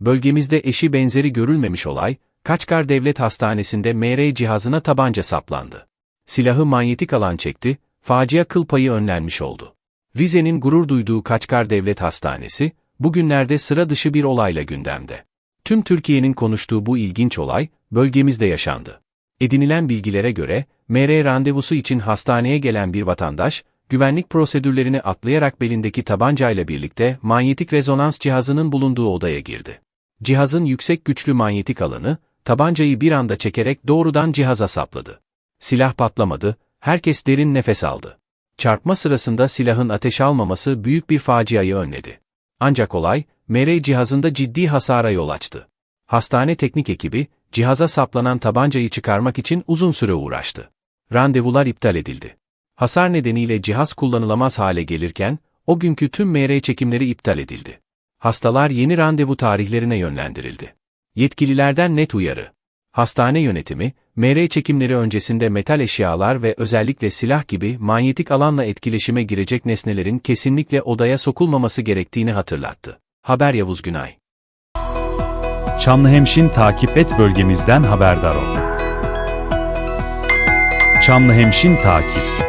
Bölgemizde eşi benzeri görülmemiş olay, Kaçkar Devlet Hastanesi'nde MR cihazına tabanca saplandı. Silahı manyetik alan çekti, facia kıl payı önlenmiş oldu. Rize'nin gurur duyduğu Kaçkar Devlet Hastanesi, bugünlerde sıra dışı bir olayla gündemde. Tüm Türkiye'nin konuştuğu bu ilginç olay, bölgemizde yaşandı. Edinilen bilgilere göre, MR randevusu için hastaneye gelen bir vatandaş, güvenlik prosedürlerini atlayarak belindeki tabancayla birlikte manyetik rezonans cihazının bulunduğu odaya girdi. Cihazın yüksek güçlü manyetik alanı, tabancayı bir anda çekerek doğrudan cihaza sapladı. Silah patlamadı, herkes derin nefes aldı. Çarpma sırasında silahın ateş almaması büyük bir faciayı önledi. Ancak olay, MR cihazında ciddi hasara yol açtı. Hastane teknik ekibi, cihaza saplanan tabancayı çıkarmak için uzun süre uğraştı. Randevular iptal edildi. Hasar nedeniyle cihaz kullanılamaz hale gelirken, o günkü tüm MR çekimleri iptal edildi. Hastalar yeni randevu tarihlerine yönlendirildi. Yetkililerden net uyarı. Hastane yönetimi, MR çekimleri öncesinde metal eşyalar ve özellikle silah gibi manyetik alanla etkileşime girecek nesnelerin kesinlikle odaya sokulmaması gerektiğini hatırlattı. Haber Yavuz Günay Çamlıhemşin takip et bölgemizden haberdar ol. Çamlıhemşin takip